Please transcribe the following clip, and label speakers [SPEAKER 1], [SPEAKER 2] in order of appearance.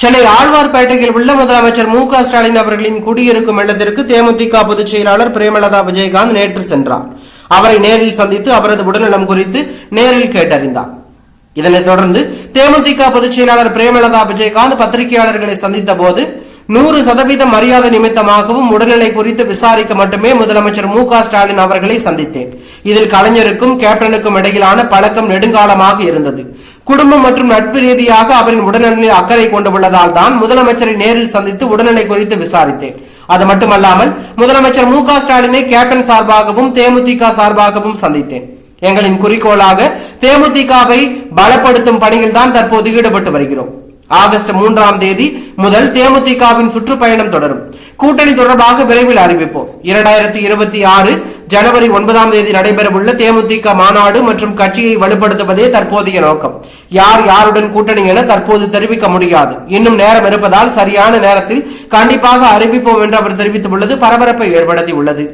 [SPEAKER 1] சென்னை ஆழ்வார்பேட்டையில் உள்ள முதலமைச்சர் மு க ஸ்டாலின் அவர்களின் குடியிருக்கும் இல்லத்திற்கு தேமுதிக பொதுச் செயலாளர் பிரேமலதா விஜயகாந்த் நேற்று சென்றார். அவரை நேரில் சந்தித்து அவரது உடல்நலம் குறித்து நேரில் கேட்டறிந்தார். இதனைத் தொடர்ந்து தேமுதிக பொதுச் செயலாளர் பிரேமலதா விஜயகாந்த் பத்திரிகையாளர்களை சந்தித்த போது நூறு சதவீதம் மரியாதை நிமித்தமாகவும் உடல்நிலை குறித்து விசாரிக்க மட்டுமே முதலமைச்சர் மு ஸ்டாலின் அவர்களை சந்தித்தேன். இதில் கலைஞருக்கும் கேப்டனுக்கும் இடையிலான பழக்கம் நெடுங்காலமாக இருந்தது. குடும்பம் மற்றும் நட்பு ரீதியாக அவரின் உடல்நலனில் அக்கறை கொண்டுள்ளதால் தான் முதலமைச்சரை நேரில் சந்தித்து உடல்நிலை குறித்து விசாரித்தேன். அது மட்டுமல்லாமல் முதலமைச்சர் மு க ஸ்டாலினை கேப்டன் சார்பாகவும் தேமுதிக சார்பாகவும் சந்தித்தேன். எங்களின் குறிக்கோளாக தேமுதிகவை பலப்படுத்தும் பணியில் தான் தற்போது ஈடுபட்டு வருகிறோம். ஆகஸ்ட் மூன்றாம் தேதி முதல் தேமுதிகவின் சுற்றுப்பயணம் தொடரும். கூட்டணி தொடர்பாக விரைவில் அறிவிப்போம். இரண்டாயிரத்தி இருபத்தி ஆறு ஜனவரி ஒன்பதாம் தேதி நடைபெறவுள்ள தேமுதிக மாநாடு மற்றும் கட்சியை வலுப்படுத்துவதே தற்போதைய நோக்கம். யார் யாருடன் கூட்டணி என தற்போது தெரிவிக்க முடியாது. இன்னும் நேரம் இருப்பதால் சரியான நேரத்தில் கண்டிப்பாக அறிவிப்போம் என்று அவர் தெரிவித்துள்ளது. பரபரப்பை ஏற்படுத்தியுள்ளது.